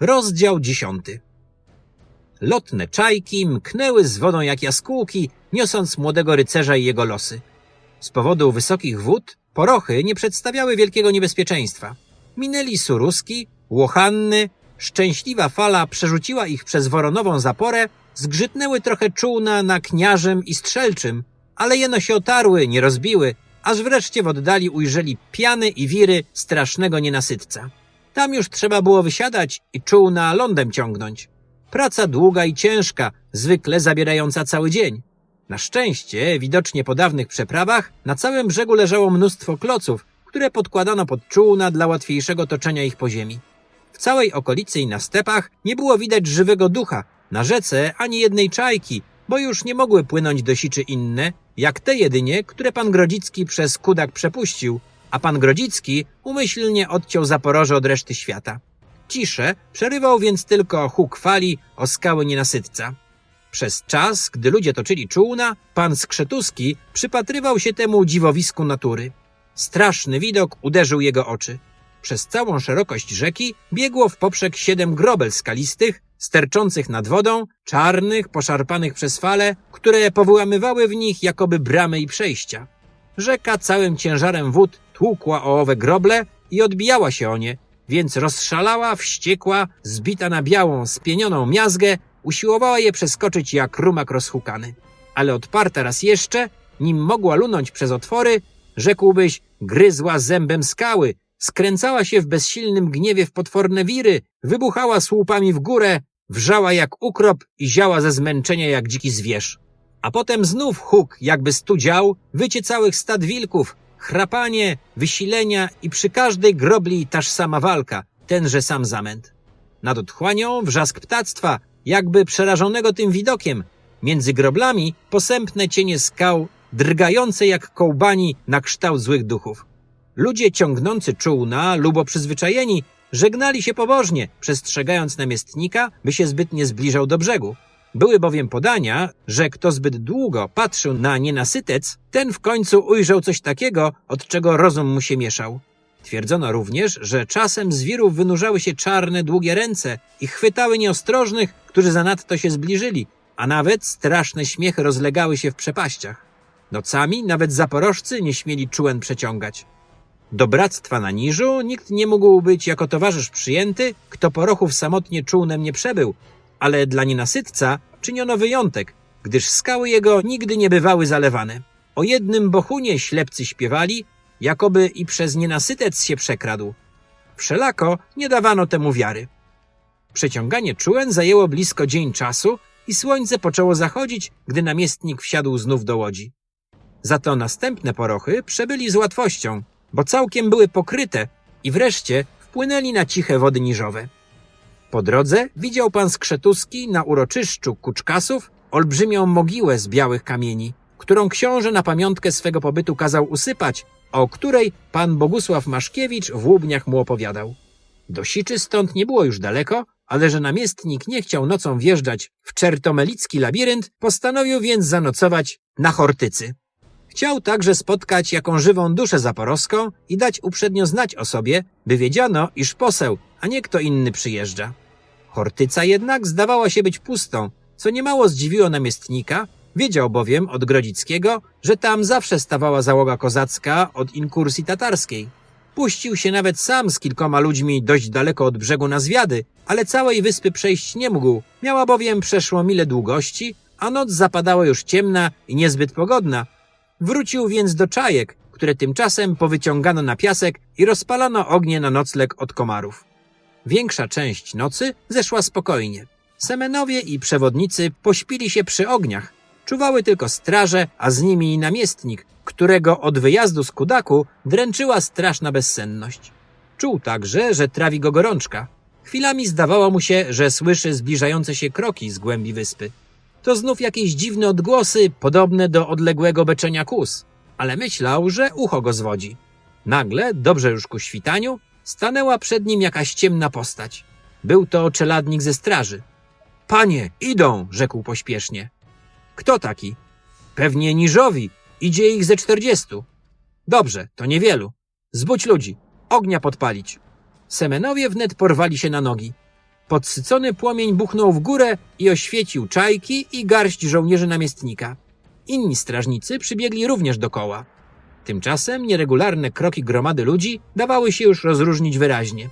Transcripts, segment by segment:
Rozdział dziesiąty. Lotne czajki mknęły z wodą jak jaskółki, niosąc młodego rycerza i jego losy. Z powodu wysokich wód porochy nie przedstawiały wielkiego niebezpieczeństwa. Minęli Suruski, Łochanny, szczęśliwa fala przerzuciła ich przez woronową zaporę, zgrzytnęły trochę czółna na Kniarzem i Strzelczym, ale jeno się otarły, nie rozbiły, aż wreszcie w oddali ujrzeli piany i wiry strasznego nienasytca. Tam już trzeba było wysiadać i czółna lądem ciągnąć. Praca długa i ciężka, zwykle zabierająca cały dzień. Na szczęście, widocznie po dawnych przeprawach, na całym brzegu leżało mnóstwo kloców, które podkładano pod czółna dla łatwiejszego toczenia ich po ziemi. W całej okolicy i na stepach nie było widać żywego ducha, na rzece ani jednej czajki, bo już nie mogły płynąć do siczy inne, jak te jedynie, które pan Grodzicki przez kudak przepuścił, a pan Grodzicki umyślnie odciął Zaporoże od reszty świata. Ciszę przerywał więc tylko huk fali o skały nienasytca. Przez czas, gdy ludzie toczyli czółna, pan Skrzetuski przypatrywał się temu dziwowisku natury. Straszny widok uderzył jego oczy. Przez całą szerokość rzeki biegło w poprzek siedem grobel skalistych, sterczących nad wodą, czarnych, poszarpanych przez fale, które powyłamywały w nich jakoby bramy i przejścia. Rzeka całym ciężarem wód tłukła o owe groble i odbijała się o nie, więc rozszalała, wściekła, zbita na białą, spienioną miazgę, usiłowała je przeskoczyć jak rumak rozhukany. Ale odparta raz jeszcze, nim mogła lunąć przez otwory, rzekłbyś, gryzła zębem skały, skręcała się w bezsilnym gniewie w potworne wiry, wybuchała słupami w górę, wrzała jak ukrop i ziała ze zmęczenia jak dziki zwierz. A potem znów huk, jakby studział, wycie całych stad wilków, chrapanie, wysilenia i przy każdej grobli taż sama walka, tenże sam zamęt. Nad otchłanią wrzask ptactwa, jakby przerażonego tym widokiem. Między groblami posępne cienie skał, drgające jak kołbani na kształt złych duchów. Ludzie ciągnący czółna, lubo przyzwyczajeni, żegnali się pobożnie, przestrzegając namiestnika, by się zbyt nie zbliżał do brzegu. Były bowiem podania, że kto zbyt długo patrzył na nienasytec, ten w końcu ujrzał coś takiego, od czego rozum mu się mieszał. Twierdzono również, że czasem z wirów wynurzały się czarne, długie ręce i chwytały nieostrożnych, którzy zanadto się zbliżyli, a nawet straszne śmiechy rozlegały się w przepaściach. Nocami nawet zaporożcy nie śmieli czułem przeciągać. Do bractwa na Niżu nikt nie mógł być jako towarzysz przyjęty, kto porochów samotnie czółnem nie przebył, ale dla nienasytca czyniono wyjątek, gdyż skały jego nigdy nie bywały zalewane. O jednym bochunie ślepcy śpiewali, jakoby i przez nienasytec się przekradł. Wszelako nie dawano temu wiary. Przeciąganie czułem zajęło blisko dzień czasu i słońce poczęło zachodzić, gdy namiestnik wsiadł znów do łodzi. Za to następne porochy przebyli z łatwością, bo całkiem były pokryte i wreszcie wpłynęli na ciche wody niżowe. Po drodze widział pan Skrzetuski na uroczyszczu Kuczkasów olbrzymią mogiłę z białych kamieni, którą książę na pamiątkę swego pobytu kazał usypać, o której pan Bogusław Maszkiewicz w Łubniach mu opowiadał. Do Siczy stąd nie było już daleko, ale że namiestnik nie chciał nocą wjeżdżać w czertomelicki labirynt, postanowił więc zanocować na Hortycy. Chciał także spotkać jaką żywą duszę zaporowską i dać uprzednio znać o sobie, by wiedziano, iż poseł, a nie kto inny przyjeżdża. Hortyca jednak zdawała się być pustą, co niemało zdziwiło namiestnika, wiedział bowiem od Grodzickiego, że tam zawsze stawała załoga kozacka od inkursji tatarskiej. Puścił się nawet sam z kilkoma ludźmi dość daleko od brzegu na zwiady, ale całej wyspy przejść nie mógł, miała bowiem przeszło mile długości, a noc zapadała już ciemna i niezbyt pogodna, Wrócił więc do czajek, które tymczasem powyciągano na piasek i rozpalano ognie na nocleg od komarów. Większa część nocy zeszła spokojnie. Semenowie i przewodnicy pośpili się przy ogniach. Czuwały tylko straże, a z nimi namiestnik, którego od wyjazdu z Kudaku dręczyła straszna bezsenność. Czuł także, że trawi go gorączka. Chwilami zdawało mu się, że słyszy zbliżające się kroki z głębi wyspy to znów jakieś dziwne odgłosy, podobne do odległego beczenia kus, ale myślał, że ucho go zwodzi. Nagle, dobrze już ku świtaniu, stanęła przed nim jakaś ciemna postać. Był to czeladnik ze straży. Panie, idą, rzekł pośpiesznie. Kto taki? Pewnie niżowi, idzie ich ze czterdziestu. Dobrze, to niewielu. Zbudź ludzi, ognia podpalić. Semenowie wnet porwali się na nogi. podsycony płomień buchnął w górę i oświecił czajki i garść żołnierzy namiestnika. Inni strażnicy przybiegli również dokoła. Tymczasem nieregularne kroki gromady ludzi dawały się już rozróżnić wyraźnie.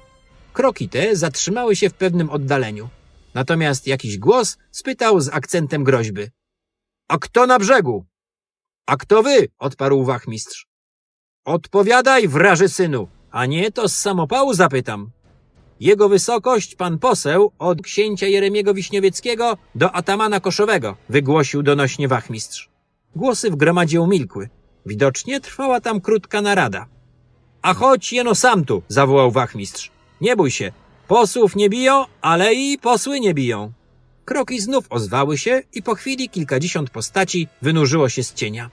Kroki te zatrzymały się w pewnym oddaleniu. Natomiast jakiś głos spytał z akcentem groźby. A kto na brzegu? A kto wy? odparł wachmistrz. Odpowiadaj, wraży synu, a nie to z samopału zapytam. Jego wysokość, pan poseł, od księcia Jeremiego Wiśniowieckiego do atamana koszowego, wygłosił donośnie wachmistrz. Głosy w gromadzie umilkły. Widocznie trwała tam krótka narada. A chodź jeno sam tu, zawołał wachmistrz. Nie bój się. Posłów nie biją, ale i posły nie biją. Kroki znów ozwały się i po chwili kilkadziesiąt postaci wynurzyło się z cienia.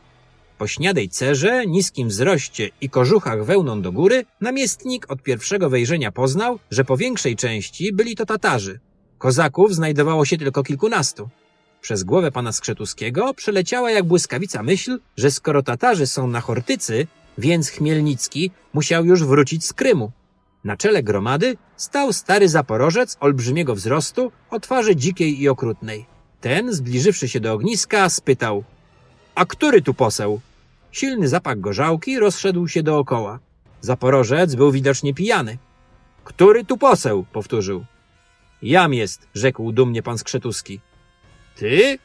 Po śniadej cerze, niskim wzroście i kożuchach wełną do góry, namiestnik od pierwszego wejrzenia poznał, że po większej części byli to Tatarzy. Kozaków znajdowało się tylko kilkunastu. Przez głowę pana Skrzetuskiego przeleciała jak błyskawica myśl, że skoro Tatarzy są na Chortycy, więc Chmielnicki musiał już wrócić z Krymu. Na czele gromady stał stary zaporożec olbrzymiego wzrostu, o twarzy dzikiej i okrutnej. Ten, zbliżywszy się do ogniska, spytał – A który tu poseł? Silny zapach gorzałki rozszedł się dookoła. Zaporożec był widocznie pijany. – Który tu poseł? – powtórzył. – Jam jest – rzekł dumnie pan Skrzetuski. – Ty?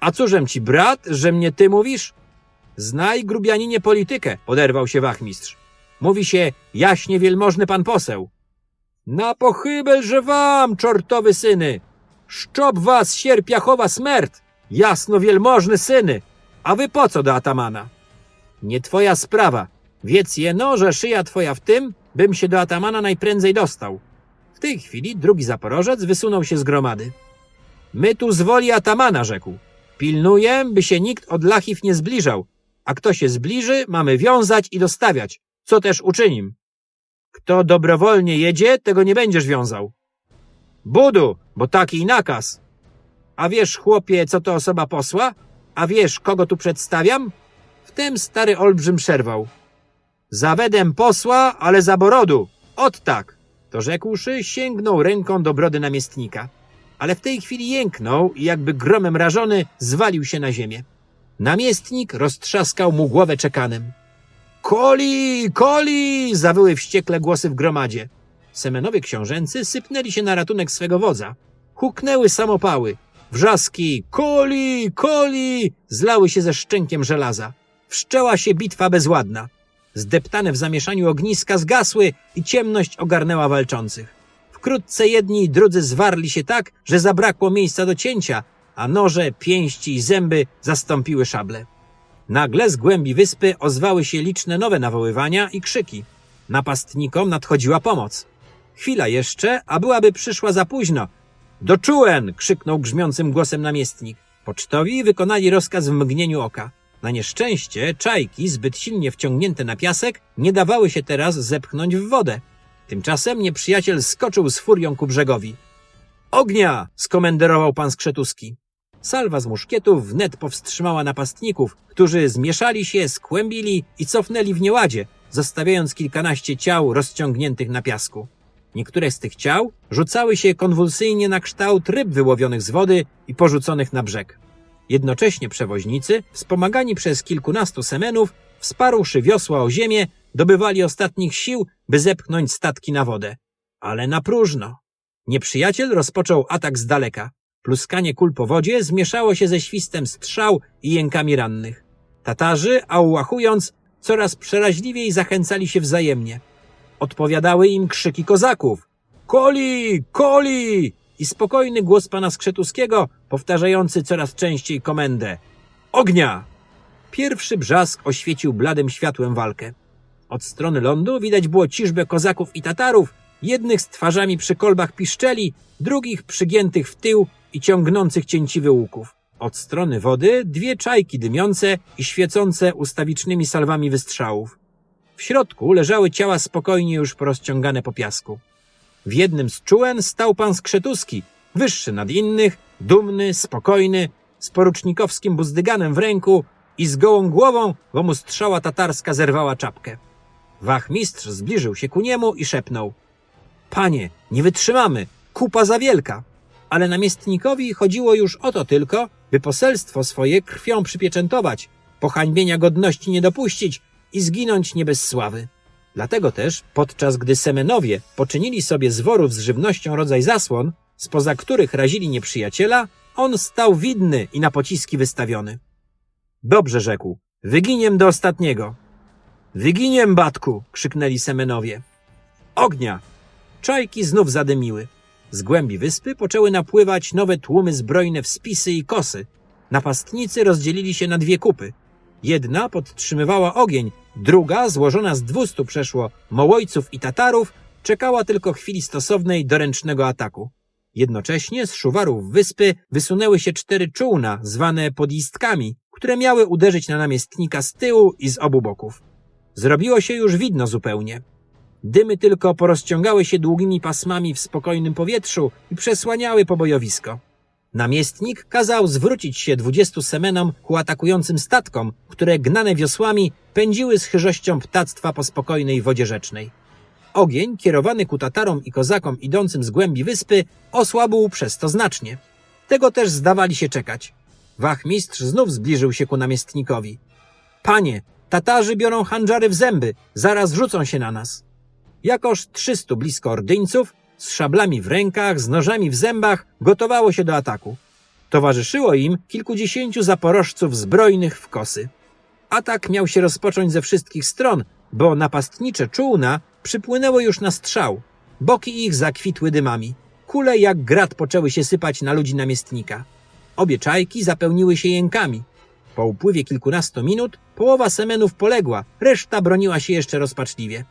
A cóżem ci brat, że mnie ty mówisz? – Znaj, grubianinie, politykę – oderwał się wachmistrz. Mówi się jaśnie wielmożny pan poseł. Na pochybel, że wam, czortowy syny! Szczop was, sierpiachowa smert! Jasno wielmożny syny! A wy po co do atamana? Nie twoja sprawa. Wiedz jeno, że szyja twoja w tym, bym się do atamana najprędzej dostał. W tej chwili drugi zaporożec wysunął się z gromady. My tu z woli atamana, rzekł. Pilnuję, by się nikt od lachiw nie zbliżał, a kto się zbliży, mamy wiązać i dostawiać, co też uczynim. Kto dobrowolnie jedzie, tego nie będziesz wiązał. Budu, bo taki nakaz. A wiesz, chłopie, co to osoba posła? A wiesz, kogo tu przedstawiam? Wtem stary olbrzym przerwał. Zawedem posła, ale za borodu. Ot tak. To rzekłszy, sięgnął ręką do brody namiestnika. Ale w tej chwili jęknął i jakby gromem rażony zwalił się na ziemię. Namiestnik roztrzaskał mu głowę czekanem. Koli, koli! zawyły wściekle głosy w gromadzie. Semenowie książęcy sypnęli się na ratunek swego wodza. Huknęły samopały. Wrzaski, koli, koli! zlały się ze szczękiem żelaza. Wszczęła się bitwa bezładna. Zdeptane w zamieszaniu ogniska zgasły i ciemność ogarnęła walczących. Wkrótce jedni i drudzy zwarli się tak, że zabrakło miejsca do cięcia, a noże, pięści i zęby zastąpiły szable. Nagle z głębi wyspy ozwały się liczne nowe nawoływania i krzyki. Napastnikom nadchodziła pomoc. Chwila jeszcze, a byłaby przyszła za późno. Do czułem! krzyknął grzmiącym głosem namiestnik. Pocztowi wykonali rozkaz w mgnieniu oka. Na nieszczęście czajki, zbyt silnie wciągnięte na piasek, nie dawały się teraz zepchnąć w wodę. Tymczasem nieprzyjaciel skoczył z furią ku brzegowi. Ognia! skomenderował pan Skrzetuski. Salwa z muszkietów wnet powstrzymała napastników, którzy zmieszali się, skłębili i cofnęli w nieładzie, zostawiając kilkanaście ciał rozciągniętych na piasku. Niektóre z tych ciał rzucały się konwulsyjnie na kształt ryb wyłowionych z wody i porzuconych na brzeg. Jednocześnie przewoźnicy, wspomagani przez kilkunastu semenów, wsparłszy wiosła o ziemię, dobywali ostatnich sił, by zepchnąć statki na wodę. Ale na próżno. Nieprzyjaciel rozpoczął atak z daleka. Pluskanie kul po wodzie zmieszało się ze świstem strzał i jękami rannych. Tatarzy, aułachując, coraz przeraźliwiej zachęcali się wzajemnie. Odpowiadały im krzyki kozaków. Koli! Koli! I spokojny głos pana Skrzetuskiego, powtarzający coraz częściej komendę. Ognia! Pierwszy brzask oświecił bladym światłem walkę. Od strony lądu widać było ciżbę kozaków i Tatarów, jednych z twarzami przy kolbach piszczeli, drugich przygiętych w tył i ciągnących cięciwy łuków. Od strony wody dwie czajki dymiące i świecące ustawicznymi salwami wystrzałów. W środku leżały ciała spokojnie już porozciągane po piasku. W jednym z czółen stał pan Skrzetuski, wyższy nad innych, dumny, spokojny, z porucznikowskim buzdyganem w ręku i z gołą głową, bo mu strzała tatarska zerwała czapkę. Wachmistrz zbliżył się ku niemu i szepnął. Panie, nie wytrzymamy! kupa za wielka. Ale namiestnikowi chodziło już o to tylko, by poselstwo swoje krwią przypieczętować, pohańbienia godności nie dopuścić i zginąć nie bez sławy. Dlatego też, podczas gdy Semenowie poczynili sobie z worów z żywnością rodzaj zasłon, spoza których razili nieprzyjaciela, on stał widny i na pociski wystawiony. Dobrze rzekł, wyginiem do ostatniego. Wyginiem, batku! krzyknęli Semenowie. Ognia! Czajki znów zadymiły. Z głębi wyspy poczęły napływać nowe tłumy zbrojne w spisy i kosy. Napastnicy rozdzielili się na dwie kupy. Jedna podtrzymywała ogień, druga, złożona z dwustu przeszło Mołojców i Tatarów, czekała tylko chwili stosownej do ręcznego ataku. Jednocześnie z szuwarów wyspy wysunęły się cztery czółna, zwane podistkami, które miały uderzyć na namiestnika z tyłu i z obu boków. Zrobiło się już widno zupełnie. Dymy tylko porozciągały się długimi pasmami w spokojnym powietrzu i przesłaniały pobojowisko. Namiestnik kazał zwrócić się dwudziestu semenom ku atakującym statkom, które gnane wiosłami pędziły z chyżością ptactwa po spokojnej wodzie rzecznej. Ogień, kierowany ku Tatarom i kozakom idącym z głębi wyspy, osłabł przez to znacznie. Tego też zdawali się czekać. Wachmistrz znów zbliżył się ku namiestnikowi. Panie, Tatarzy biorą handżary w zęby, zaraz rzucą się na nas. Jakoż trzystu blisko ordyńców, z szablami w rękach, z nożami w zębach, gotowało się do ataku. Towarzyszyło im kilkudziesięciu zaporożców zbrojnych w kosy. Atak miał się rozpocząć ze wszystkich stron, bo napastnicze czółna przypłynęły już na strzał. Boki ich zakwitły dymami. Kule jak grat poczęły się sypać na ludzi namiestnika. Obie czajki zapełniły się jękami. Po upływie kilkunastu minut połowa semenów poległa, reszta broniła się jeszcze rozpaczliwie.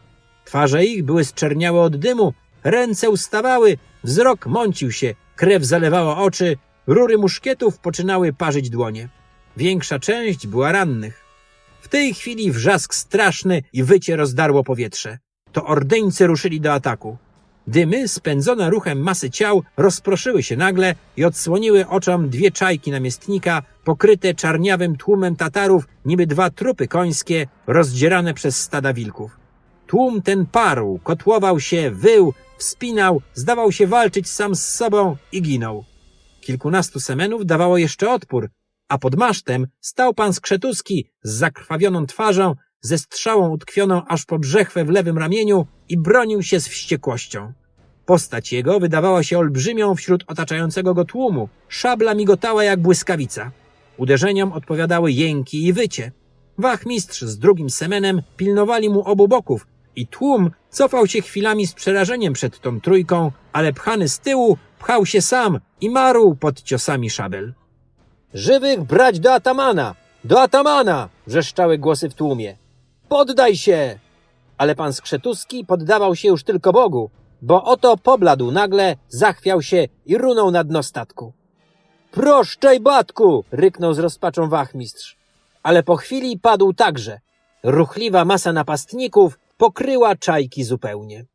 Twarze ich były zczerniałe od dymu, ręce ustawały, wzrok mącił się, krew zalewała oczy, rury muszkietów poczynały parzyć dłonie. Większa część była rannych. W tej chwili wrzask straszny i wycie rozdarło powietrze. To ordeńcy ruszyli do ataku. Dymy, spędzone ruchem masy ciał, rozproszyły się nagle i odsłoniły oczom dwie czajki namiestnika, pokryte czarniawym tłumem Tatarów, niby dwa trupy końskie, rozdzierane przez stada wilków. Tłum ten parł, kotłował się, wył, wspinał, zdawał się walczyć sam z sobą i ginął. Kilkunastu semenów dawało jeszcze odpór, a pod masztem stał pan Skrzetuski z zakrwawioną twarzą, ze strzałą utkwioną aż po brzechwę w lewym ramieniu i bronił się z wściekłością. Postać jego wydawała się olbrzymią wśród otaczającego go tłumu. Szabla migotała jak błyskawica. Uderzeniom odpowiadały jęki i wycie. Wachmistrz z drugim semenem pilnowali mu obu boków i tłum cofał się chwilami z przerażeniem przed tą trójką, ale pchany z tyłu pchał się sam i marł pod ciosami szabel. Żywych brać do atamana! Do atamana! wrzeszczały głosy w tłumie. Poddaj się! Ale pan Skrzetuski poddawał się już tylko Bogu, bo oto pobladł nagle, zachwiał się i runął na dno statku. Proszczaj, batku! ryknął z rozpaczą wachmistrz. Ale po chwili padł także. Ruchliwa masa napastników pokryła czajki zupełnie.